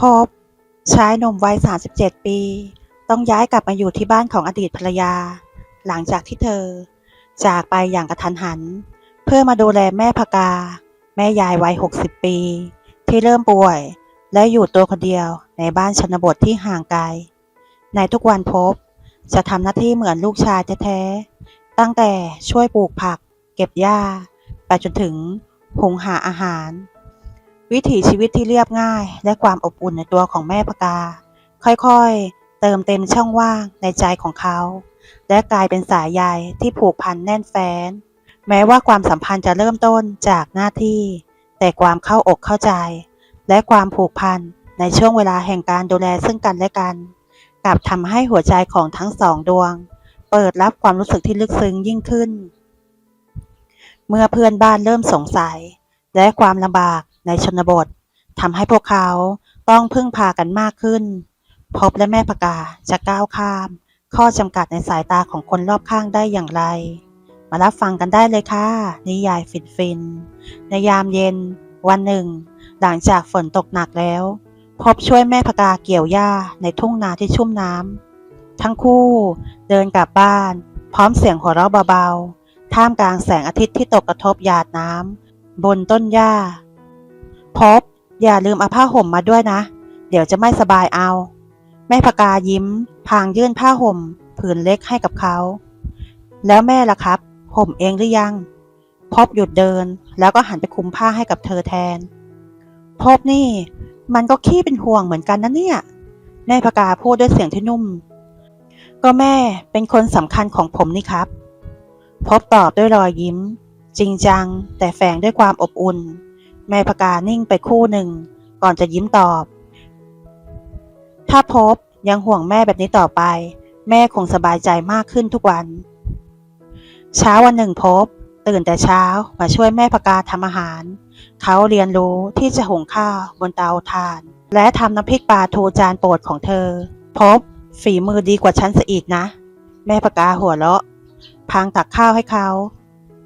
พบชายหนุ่มวัย 37 ปี ต้องย้ายกลับมาอยู่ที่บ้านของอดีตภรรยา หลังจากที่เธอ จากไปอย่างกระทันหัน เพื่อมาดูแลแม่พกา แม่ยายวัย 60 ปี ที่เริ่มป่วย และอยู่ตัวคนเดียวในบ้านชนบทที่ห่างไกล ในทุกวันพบ จะทำหน้าที่เหมือนลูกชายแท้ๆ ตั้งแต่ช่วยปลูกผัก เก็บหญ้า ไปจนถึงหุงหาอาหาร วิถีชีวิตที่เรียบง่าย และความอบอุ่นในตัวของแม่พกา ค่อยๆ เติมเต็มช่องว่างในใจของเขา และกลายเป็นสายใยที่ผูกพันแน่นแฟ้น แม้ว่าความสัมพันธ์จะเริ่มต้นจากหน้าที่ แต่ความเข้าอกเข้าใจ และความผูกพันในช่วงเวลาแห่งการดูแลซึ่งกันและกันกลับทำให้หัวใจของทั้งสองดวง เปิดรับความรู้สึกที่ลึกซึ้งยิ่งขึ้น เมื่อเพื่อนบ้านเริ่มสงสัย และความลำบาก ในชนบททำให้พวกเขาต้องพึ่งพากันมากขึ้น พบและแม่พกาจะก้าวข้าม ข้อจำกัดในสายตาของคนรอบข้างได้อย่างไร มารับฟังกันได้เลยค่ะ นิยายฟินฟินๆในยามเย็น วันหนึ่ง หลังจากฝนตกหนักแล้ว พบช่วยแม่พกาเกี่ยวหญ้าในทุ่งนาที่ชุ่มน้ำทั้งคู่เดินกลับบ้าน พร้อมเสียงหัวเราะเบาๆท่ามกลางแสงอาทิตย์ที่ตกกระทบหยาดน้ำบนต้นหญ้า พบ อย่าลืมเอาผ้าห่มมาด้วยนะ เดี๋ยวจะไม่สบายเอา แม่พกายิ้ม พางยื่นผ้าห่ม ผืนเล็กให้กับเขา แล้วแม่ล่ะครับ ห่มเองหรือยัง พบหยุดเดิน แล้วก็หันไปคุมผ้าให้กับเธอแทน พบนี่ มันก็ขี้เป็นห่วงเหมือนกันนะเนี่ย แม่พกาพูดด้วยเสียงที่นุ่ม ก็แม่เป็นคนสำคัญของผมนี่ครับ พบตอบด้วยรอยยิ้ม จริงจัง แต่แฝงด้วยความอบอุ่น แม่พกานิ่งไปคู่หนึ่ง ก่อนจะยิ้มตอบ ถ้าพบยังห่วงแม่แบบนี้ต่อไป แม่คงสบายใจมากขึ้นทุกวัน เช้าวันหนึ่งพบ ตื่นแต่เช้ามาช่วยแม่พกาทำอาหาร เขาเรียนรู้ที่จะหุงข้าวบนเตาถ่าน และทำน้ำพริกปลาทูจานโปรดของเธอ พบ ฝีมือดีกว่าฉันซะอีกนะ แม่พกาหัวเราะพางตักข้าวให้เขา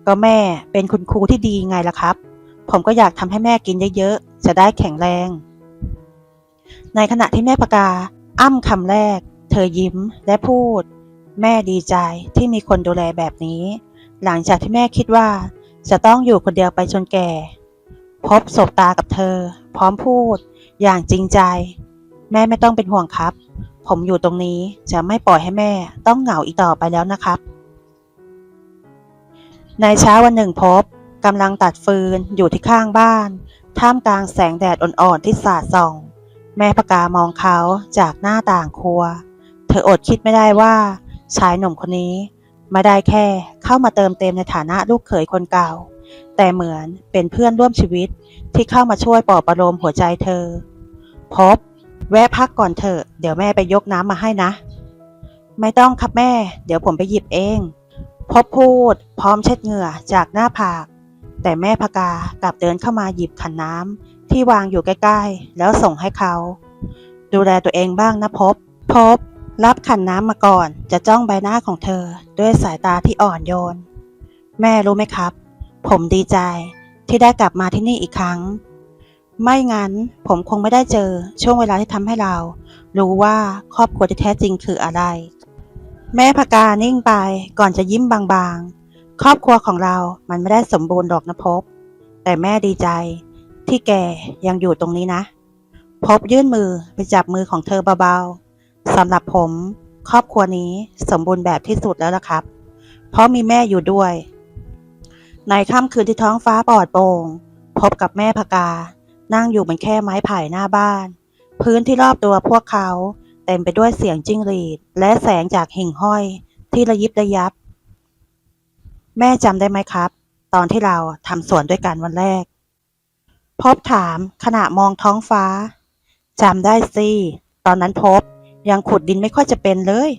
ก็แม่เป็นคุณครูที่ดีไงล่ะครับ ผมก็อยากทำให้แม่กินเยอะๆ จะได้แข็งแรง ในขณะที่แม่พกา อ้ำคำแรก เธอยิ้มและพูด แม่ดีใจที่มีคนดูแลแบบนี้ หลังจากที่แม่คิดว่า จะต้องอยู่คนเดียวไปจนแก่ พบสบตากับเธอ พร้อมพูด อย่างจริงใจ แม่ไม่ต้องเป็นห่วงครับ ผมอยู่ตรงนี้จะไม่ปล่อยให้แม่ต้องเหงาอีกต่อไปแล้วนะครับ ในเช้าวันหนึ่งพบ กำลังตัดฟืนอยู่ที่ข้างบ้าน ท่ามกลางแสงแดดอ่อนๆที่สาดส่อง แม่พกามองเขาจากหน้าต่างครัว เธออดคิดไม่ได้ว่า ชายหนุ่มคนนี้ไม่ได้แค่เข้ามาเติมเต็มในฐานะลูกเขยคนเก่า แต่เหมือนเป็นเพื่อนร่วมชีวิตที่เข้ามาช่วยปลอบประโลมหัวใจเธอ พบ แวะพักก่อนเถอะ เดี๋ยวแม่ไปยกน้ำมาให้นะ ไม่ต้องครับแม่ เดี๋ยวผมไปหยิบเอง พบพูด พร้อมเช็ดเหงื่อจากหน้าผาก แต่แม่พกากลับเดินเข้ามาหยิบขันน้ำที่วางอยู่ใกล้ๆ แล้วส่งให้เขา ดูแลตัวเองบ้างนะพบ พบ รับขันน้ำมาก่อน จะจ้องใบหน้าของเธอ ด้วยสายตาที่อ่อนโยน แม่รู้ไหมครับ ผมดีใจที่ได้กลับมาที่นี่อีกครั้ง ไม่งั้นผมคงไม่ได้เจอช่วงเวลาที่ทำให้เรา รู้ว่าครอบครัวที่แท้จริงคืออะไร แม่พกานิ่งไปก่อนจะยิ้มบางๆ ครอบครัวของเรามันไม่ได้สมบูรณ์หรอกนะพบ แต่แม่ดีใจที่แกยังอยู่ตรงนี้นะ พบยื่นมือไปจับมือของเธอเบาๆสำหรับผม ครอบครัวนี้สมบูรณ์แบบที่สุดแล้วล่ะครับ เพราะมีแม่อยู่ด้วย ในค่ำคืนที่ท้องฟ้าปลอดโปร่งพบกับแม่พกา นั่งอยู่บนแค่ไม้ไผ่หน้าบ้าน พื้นที่รอบตัวพวกเขาเต็มไปด้วยเสียงจิ้งหรีด และแสงจากหิ่งห้อยที่ระยิบระยับ แม่จำได้ไหมครับ ตอนที่เราทำสวนด้วยกันวันแรก พบถามขณะมองท้องฟ้าจำได้สิตอนนั้นพบยังขุดดินไม่ค่อยจะเป็นเลย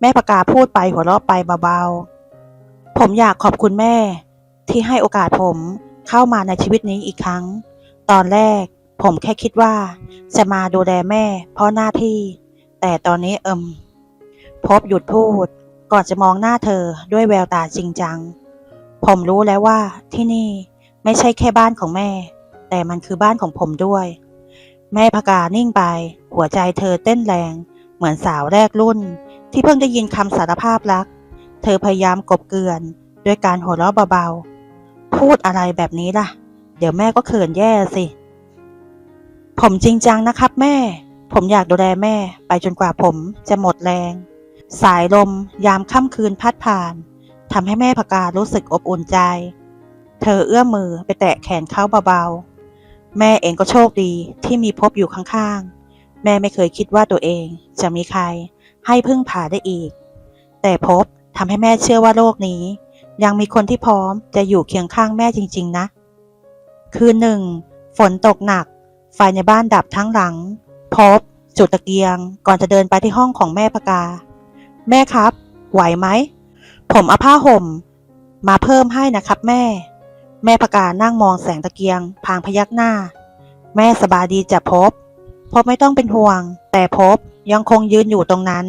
แม่ประกาพูดไปหัวเราะไปเบาๆ ผมอยากขอบคุณแม่ ที่ให้โอกาสผมเข้ามาในชีวิตนี้อีกครั้ง ตอนแรกผมแค่คิดว่า จะมาดูแลแม่ เพราะหน้าที่ แต่ตอนนี้เอิมพบหยุดพูดก่อนจะมองหน้าเธอด้วยแววตาจริงจัง ผมรู้แล้วว่าที่นี่ไม่ใช่แค่บ้านของแม่ แต่มันคือบ้านของผมด้วย แม่พกานิ่งไป หัวใจเธอเต้นแรง เหมือนสาวแรกรุ่น ที่เพิ่งได้ยินคำสารภาพรัก เธอพยายามกบเกลื่อนด้วยการหัวเราะเบาๆ พูดอะไรแบบนี้ล่ะ เดี๋ยวแม่ก็เขินแย่สิ ผมจริงจังนะครับแม่ ผมอยากดูแลแม่ ไปจนกว่าผมจะหมดแรง สายลมยามค่ำคืนพัดผ่าน ทำให้แม่พการู้สึกอบอุ่นใจ เธอเอื้อมมือไปแตะแขนเขาเบาๆ แม่เองก็โชคดีที่มีพบอยู่ข้างๆ แม่ไม่เคยคิดว่าตัวเองจะมีใครให้พึ่งพาได้อีก แต่พบทำให้แม่เชื่อว่าโลกนี้ ยังมีคนที่พร้อมจะอยู่เคียงข้างแม่จริง ๆ นะ คืนหนึ่ง ฝนตกหนัก ไฟในบ้านดับทั้งหลัง พบ จุดตะเกียง ก่อนจะเดินไปที่ห้องของแม่พกา แม่ครับ ไหวไหม ผมเอาผ้าห่ม มาเพิ่มให้นะครับแม่ แม่พกานั่งมองแสงตะเกียง พางพยักหน้า แม่สบายดีจะพบ พบไม่ต้องเป็นห่วง แต่พบยังคงยืนอยู่ตรงนั้น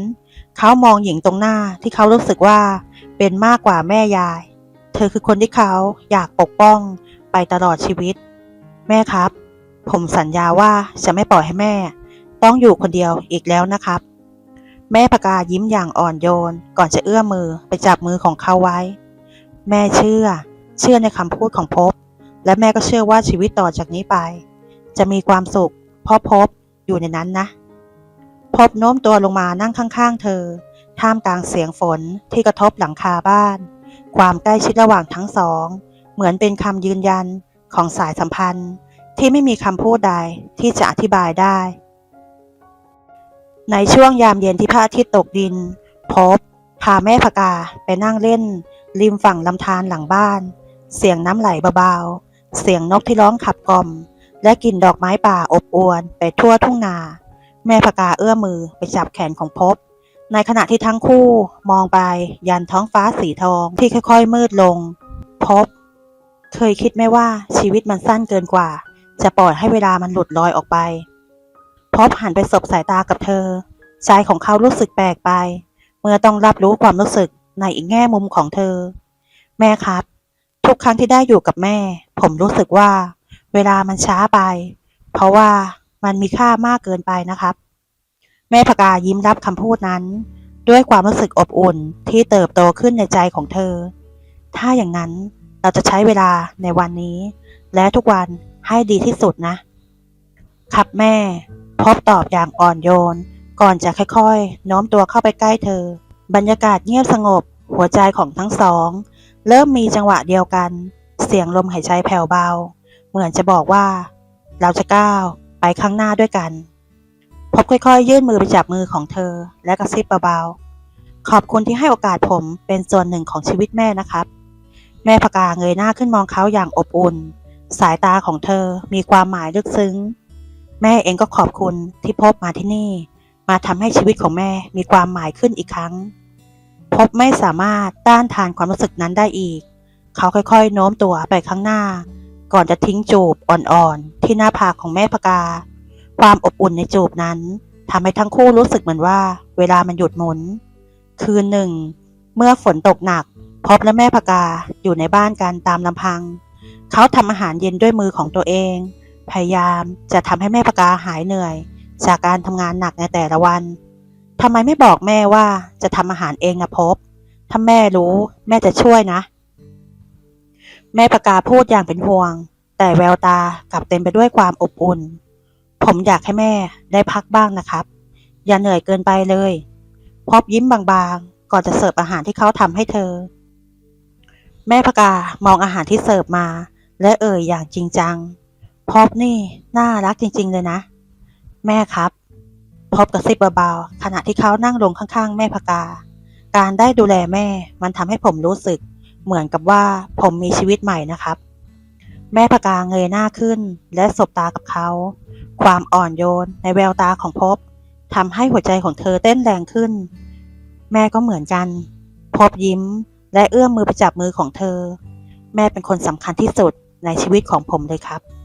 เขามองหญิงตรงหน้าที่เขารู้สึกว่าเป็นมากกว่าแม่ยาย เธอคือคนที่เขาอยากปกป้องไปตลอดชีวิต แม่ครับ ผมสัญญาว่าจะไม่ปล่อยให้แม่ ต้องอยู่คนเดียวอีกแล้วนะครับ แม่พกายิ้มอย่างอ่อนโยน ก่อนจะเอื้อมมือไปจับมือของเขาไว้ แม่เชื่อ เชื่อในคำพูดของพบ และแม่ก็เชื่อว่าชีวิตต่อจากนี้ไป จะมีความสุข เพราะพบอยู่ในนั้นนะ พบโน้มตัวลงมานั่งข้างๆ เธอ ท่ามกลางเสียงฝนที่กระทบหลังคาบ้าน ความใกล้ชิดระหว่างทั้งสอง เหมือนเป็นคำยืนยันของสายสัมพันธ์ที่ไม่มีคำพูดใดที่จะอธิบายได้ ในช่วงยามเย็นที่พระอาทิตย์ตกดิน พบ พาแม่พกาไปนั่งเล่น ริมฝั่งลำธารหลังบ้าน เสียงน้ำไหลเบาๆ เสียงนกที่ร้องขับกล่อม และกลิ่นดอกไม้ป่าอบอวลไปทั่วทุ่งนา แม่พกาเอื้อมมือไปจับแขนของพบ ในขณะที่ทั้งคู่มองไปยันท้องฟ้าสีทองที่ค่อยๆ มืดลง พบ เคยคิดไหมว่าชีวิตมันสั้นเกินกว่า จะปล่อยให้เวลามันหลุดลอยออกไป พบหันไปสบสายตากับเธอ ใจของเขารู้สึกแปลกไป เมื่อต้องรับรู้ความรู้สึกในอีกแง่มุมของเธอ แม่ครับ ทุกครั้งที่ได้อยู่กับแม่ ผมรู้สึกว่า เวลามันช้าไป เพราะว่ามันมีค่ามากเกินไปนะครับ แม่พกายิ้มรับคำพูดนั้น ด้วยความรู้สึกอบอุ่นที่เติบโตขึ้นในใจของเธอ ถ้าอย่างนั้นเราจะใช้เวลาในวันนี้ และทุกวันให้ดีที่สุดนะ ครับแม่ พบตอบอย่างอ่อนโยน ก่อนจะค่อยๆ โน้มตัวเข้าไปใกล้เธอ บรรยากาศเงียบสงบ หัวใจของทั้งสอง เริ่มมีจังหวะเดียวกัน เสียงลมหายใจแผ่วเบา เหมือนจะบอกว่า เราจะก้าวไปข้างหน้าด้วยกัน พบค่อยๆ ยื่นมือไปจับมือของเธอ และกระซิบเบาๆ ขอบคุณที่ให้โอกาสผมเป็นส่วนหนึ่งของชีวิตแม่นะครับ แม่พกาเงยหน้าขึ้นมองเขาอย่างอบอุ่น สายตาของเธอมีความหมายลึกซึ้ง แม่เองก็ขอบคุณที่พบมาที่นี่ มาทำให้ชีวิตของแม่มีความหมายขึ้นอีกครั้ง พบไม่สามารถต้านทานความรู้สึกนั้นได้อีก เขาค่อยๆ โน้มตัวไปข้างหน้า ก่อนจะทิ้งจูบอ่อนๆ ที่หน้าผากของแม่พกา ความอบอุ่นในจูบนั้นทำให้ทั้งคู่รู้สึกเหมือนว่า เวลามันหยุดหมุน คืนหนึ่ง เมื่อฝนตกหนัก พบและแม่พกาอยู่ในบ้านกันตามลำพัง เขาทำอาหารเย็นด้วยมือของตัวเอง พยายามจะทำให้แม่พกาหายเหนื่อย จากการทำงานหนักในแต่ละวันทำไมไม่บอกแม่ว่าจะทำอาหารเองนะพบ ถ้าแม่รู้แม่จะช่วยนะ แม่พกาพูดอย่างเป็นห่วง แต่แววตากลับเต็มไปด้วยความอบอุ่น ผมอยากให้แม่ได้พักบ้างนะครับ อย่าเหนื่อยเกินไปเลย พบยิ้มบางๆ ก่อนจะเสิร์ฟอาหารที่เขาทำให้เธอ แม่พกามองอาหารที่เสิร์ฟมา และเอ่ยอย่างจริงจัง พบนี่น่ารักจริง ๆ เลยนะ แม่ครับพบกับซิบเบาๆขณะที่เขานั่งลงข้างๆ แม่พกา การได้ดูแลแม่มันทำให้ผมรู้สึก เหมือนกับว่าผมมีชีวิตใหม่นะครับ แม่พกาเงยหน้าขึ้นและสบตากับเขา ความอ่อนโยนในแววตาของพบทำให้หัวใจของเธอเต้นแรงขึ้น แม่ก็เหมือนกัน พบยิ้มและเอื้อมมือไปจับมือของเธอ แม่เป็นคนสำคัญที่สุดในชีวิตของผมเลยครับ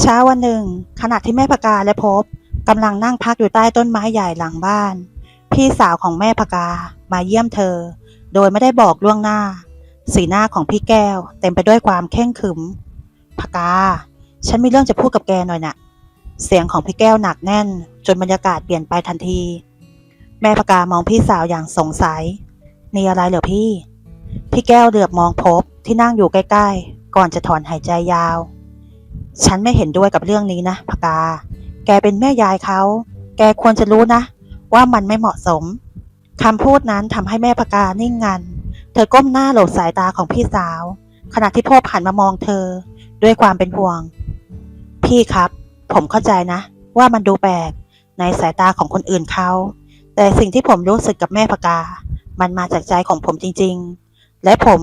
เช้าวันหนึ่ง ขณะที่แม่พกาและพบกำลังนั่งพักอยู่ใต้ต้นไม้ใหญ่หลังบ้าน พี่สาวของแม่พกามาเยี่ยมเธอ โดยไม่ได้บอกล่วงหน้า สีหน้าของพี่แก้ว เต็มไปด้วยความเข่งขึมพกา ฉันมีเรื่องจะพูดกับแกหน่อยน่ะ เสียงของพี่แก้วหนักแน่น จนบรรยากาศเปลี่ยนไปทันที แม่พกามองพี่สาวอย่างสงสัยมีอะไรเหรอพี่ พี่แก้วเหลือบมองพบที่นั่งอยู่ใกล้ ๆ ก่อนจะถอนหายใจยาว ฉันไม่เห็นด้วยกับเรื่องนี้นะพกา แกเป็นแม่ยายเขา แกควรจะรู้นะ ว่ามันไม่เหมาะสมคำพูดนั้นทำให้แม่พกานิ่งงัน เธอก้มหน้าหลบสายตาของพี่สาว ขณะที่พ่อหันมามองเธอ ด้วยความเป็นห่วง พี่ครับ ผมเข้าใจนะ ว่ามันดูแปลกในสายตาของคนอื่นเขา แต่สิ่งที่ผมรู้สึกกับแม่พกา มันมาจากใจของผมจริง ๆ และผม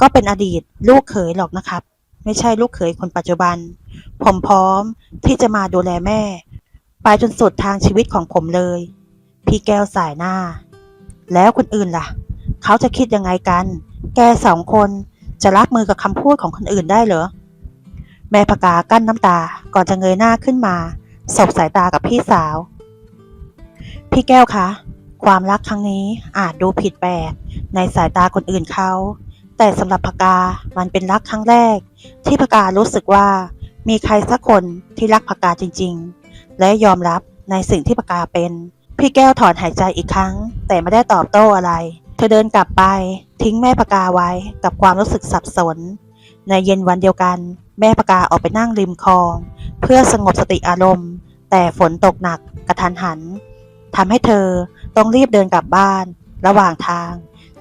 ก็เป็นอดีตลูกเขยหรอกนะครับ ไม่ใช่ลูกเขยคนปัจจุบัน ผมพร้อมที่จะมาดูแลแม่ ไปจนสุดทางชีวิตของผมเลย พี่แก้วสายหน้า แล้วคนอื่นล่ะ เขาจะคิดยังไงกัน แกสองคนจะรับมือกับคำพูดของคนอื่นได้เหรอ แม่พกากั้นน้ำตาก่อนจะเงยหน้าขึ้นมา สบสายตากับพี่สาว พี่แก้วคะ ความรักครั้งนี้อาจดูผิดแปลกในสายตาคนอื่นเขา แต่สำหรับพกา มันเป็นรักครั้งแรก ที่พการู้สึกว่า มีใครสักคนที่รักพกาจริง ๆ และยอมรับในสิ่งที่พกาเป็น พี่แก้วถอนหายใจอีกครั้ง แต่ไม่ได้ตอบโต้อะไร เธอเดินกลับไป ทิ้งแม่พกาไว้กับความรู้สึกสับสน ในเย็นวันเดียวกัน แม่พกาออกไปนั่งริมคลอง เพื่อสงบสติอารมณ์ แต่ฝนตกหนักกระทันหันทำให้เธอต้องรีบเดินกลับบ้าน ระหว่างทาง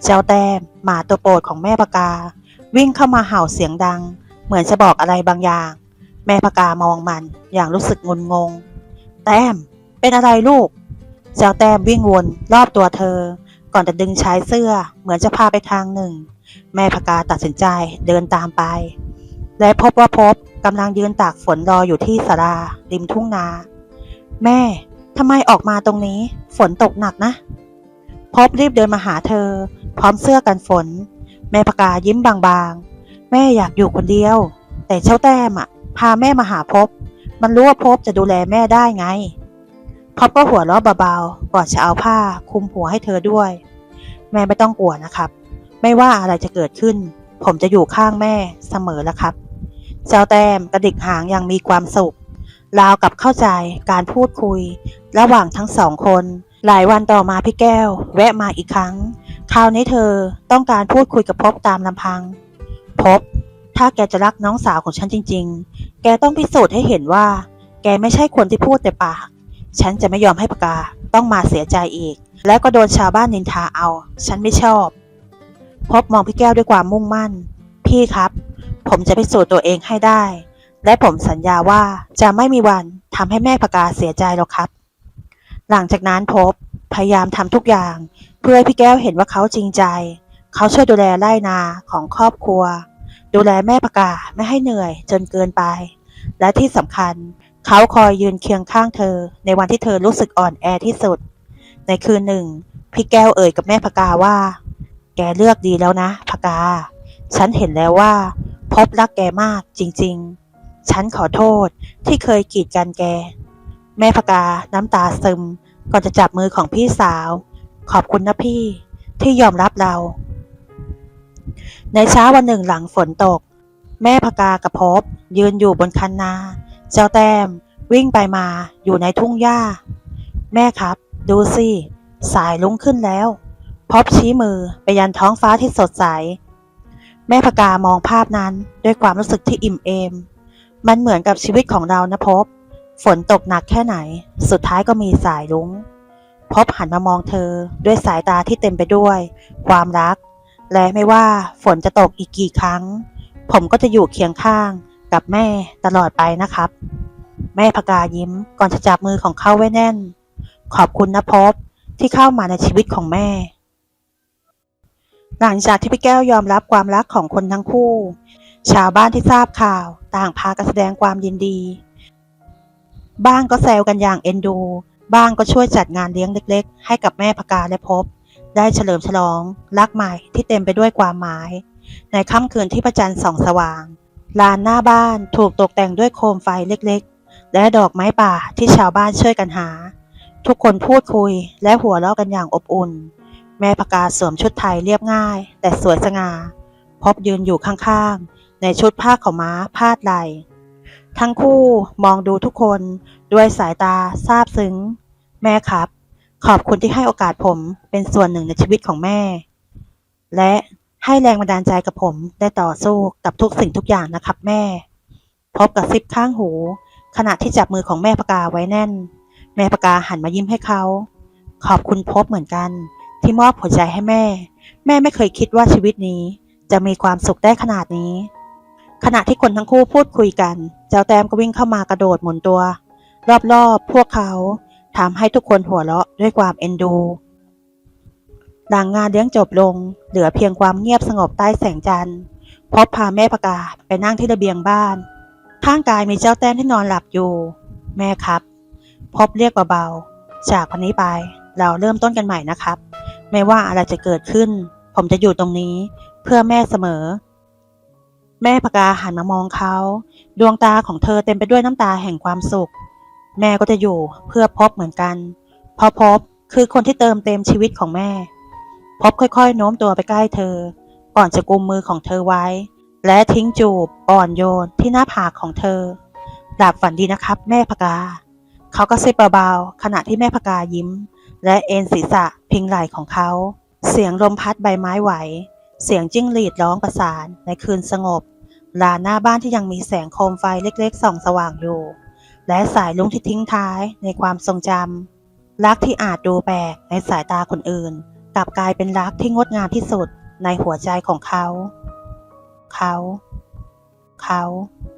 เจ้าแต้มหมาตัวโปรดของแม่พกา วิ่งเข้ามาเห่าเสียงดัง เหมือนจะบอกอะไรบางอย่าง แม่พกามองมันอย่างรู้สึกงุนงง แต้ม เป็นอะไรลูก เจ้าแต้มวิ่งวนรอบตัวเธอ ก่อนจะดึงชายเสื้อเหมือนจะพาไปทางหนึ่ง แม่พกาตัดสินใจเดินตามไป และพบว่าพบกำลังยืนตากฝนรออยู่ที่ศาลาริมทุ่งนา แม่ทำไมออกมาตรงนี้ ฝนตกหนักนะ พบรีบเดินมาหาเธอ พร้อมเสื้อกันฝน แม่พกายิ้มบางๆ แม่อยากอยู่คนเดียว แต่เจ้าแต้มอะพาแม่มาหาพบ มันรู้ว่าพบจะดูแลแม่ได้ไง พบก็หัวเราะเบาๆก่อนจะเอาผ้าคลุมหัวให้เธอด้วย แม่ไม่ต้องกลัวนะครับ ไม่ว่าอะไรจะเกิดขึ้น ผมจะอยู่ข้างแม่เสมอแล้วครับ เจ้าแต้มกระดิกหางอย่างมีความสุขราวกับเข้าใจการพูดคุย ระหว่างทั้งสองคน หลายวันต่อมาพี่แก้ว แวะมาอีกครั้ง คราวนี้เธอต้องการพูดคุยกับพบตามลำพัง พบ ถ้าแกจะรักน้องสาวของฉันจริง ๆ แกต้องพิสูจน์ให้เห็นว่า แกไม่ใช่คนที่พูดแต่ปาก ฉันจะไม่ยอมให้ปากกาต้องมาเสียใจอีก แล้วก็โดนชาวบ้านนินทาเอา ฉันไม่ชอบ พบมองพี่แก้วด้วยความมุ่งมั่น พี่ครับ ผมจะพิสูจน์ตัวเองให้ได้ และผมสัญญาว่าจะไม่มีวันทำให้แม่ปากกาเสียใจหรอกครับ หลังจากนั้นพบพยายามทำทุกอย่าง พื่อให้พี่แก้วเห็นว่าเขาจริงใจ เขาช่วยดูแลไร่นาของครอบครัว ดูแลแม่ปากกาไม่ให้เหนื่อยจนเกินไป และที่สำคัญ เขาคอยยืนเคียงข้างเธอ ในวันที่เธอรู้สึกอ่อนแอที่สุด ในคืนหนึ่ง พี่แก้วเอ่ยกับแม่พกาว่า แกเลือกดีแล้วนะพกา ฉันเห็นแล้วว่า พบรักแกมากจริง ๆ ฉันขอโทษที่เคยกีดกันแก แม่พกาน้ำตาซึมก่อนจะจับมือของพี่สาว ขอบคุณนะพี่ที่ยอมรับเรา ในเช้าวันหนึ่งหลังฝนตก แม่พกากับพบ ยืนอยู่บนคันนา เจ้าแต้ม วิ่งไปมาอยู่ในทุ่งหญ้า แม่ครับ ดูสิ สายลุงขึ้นแล้ว พบชี้มือไปยันท้องฟ้าที่สดใส แม่พกามองภาพนั้นด้วยความรู้สึกที่อิ่มเอม มันเหมือนกับชีวิตของเรานะพบ ฝนตกหนักแค่ไหน สุดท้ายก็มีสายลุง พบหันมามองเธอด้วยสายตาที่เต็มไปด้วย ความรัก และไม่ว่าฝนจะตกอีกกี่ครั้ง ผมก็จะอยู่เคียงข้างกับแม่ตลอดไปนะครับ แม่พกายิ้มก่อนจะจับมือของเขาไว้แน่น ขอบคุณนะพบที่เข้ามาในชีวิตของแม่ หลังจากที่พี่แก้วยอมรับความรักของคนทั้งคู่ ชาวบ้านที่ทราบข่าวต่างพากันแสดงความยินดี บ้างก็แซวกันอย่างเอ็นดู บ้างก็ช่วยจัดงานเลี้ยงเล็กๆ ให้กับแม่พกาและพบ ได้เฉลิมฉลองรักใหม่ที่เต็มไปด้วยความหมาย ในค่ำคืนที่พระจันทร์ส่องสว่าง ลานหน้าบ้านถูกตกแต่งด้วยโคมไฟเล็กๆ และดอกไม้ป่าที่ชาวบ้านช่วยกันหา ทุกคนพูดคุยและหัวเราะกันอย่างอบอุ่น แม่พกาสวมชุดไทยเรียบง่าย แต่สวยสง่า พบยืนอยู่ข้างๆ ในชุดผ้าขาวม้าพาดไหล ทั้งคู่มองดูทุกคนด้วยสายตาซาบซึ้ง แม่ครับ ขอบคุณที่ให้โอกาสผมเป็นส่วนหนึ่งในชีวิตของแม่ และให้แรงบันดาลใจกับผมได้ต่อสู้กับทุกสิ่งทุกอย่างนะครับแม่ พบกับซิบข้างหู ขณะที่จับมือของแม่พกาไว้แน่น แม่พกาหันมายิ้มให้เขา ขอบคุณพบเหมือนกัน ที่มอบหัวใจให้แม่ แม่ไม่เคยคิดว่าชีวิตนี้จะมีความสุขได้ขนาดนี้ ขณะที่คนทั้งคู่พูดคุยกัน เจ้าแต้มก็วิ่งเข้ามากระโดดหมุนตัว รอบๆ พวกเขาทำให้ทุกคนหัวเราะด้วยความเอ็นดูหลังงานเลี้ยงจบลง เหลือเพียงความเงียบสงบใต้แสงจันทร์พบพาแม่พกาไปนั่งที่ระเบียงบ้าน ข้างกายมีเจ้าแต้มที่นอนหลับอยู่ แม่ครับ พบเรียกเบาๆจากวันนี้ไป เราเริ่มต้นกันใหม่นะครับ ไม่ว่าอะไรจะเกิดขึ้น ผมจะอยู่ตรงนี้ เพื่อแม่เสมอ แม่พกาหันมามองเขา ดวงตาของเธอเต็มไปด้วยน้ำตาแห่งความสุข แม่ก็จะอยู่เพื่อพบเหมือนกันเพราะพบคือคนที่เติมเต็มชีวิตของแม่ พบค่อยๆโน้มตัวไปใกล้เธอ ก่อนจะกุมมือของเธอไว้ และทิ้งจูบอ่อนโยนที่หน้าผากของเธอหลับฝันดีนะครับ แม่พกา เขาก็ซิบเบาๆขณะที่แม่พกายิ้ม และเอ็นศีรษะพิงไหล่ของเขา เสียงลมพัดใบไม้ไหว เสียงจิ้งหรีดร้องประสานในคืนสงบลานหน้าบ้านที่ยังมีแสงโคมไฟเล็กๆส่องสว่างอยู่ และสายลุงที่ทิ้งท้ายในความทรงจำรักที่อาจดูแปลกในสายตาคนอื่น กลับกลายเป็นรักที่งดงามที่สุดในหัวใจของเขา เขา เขา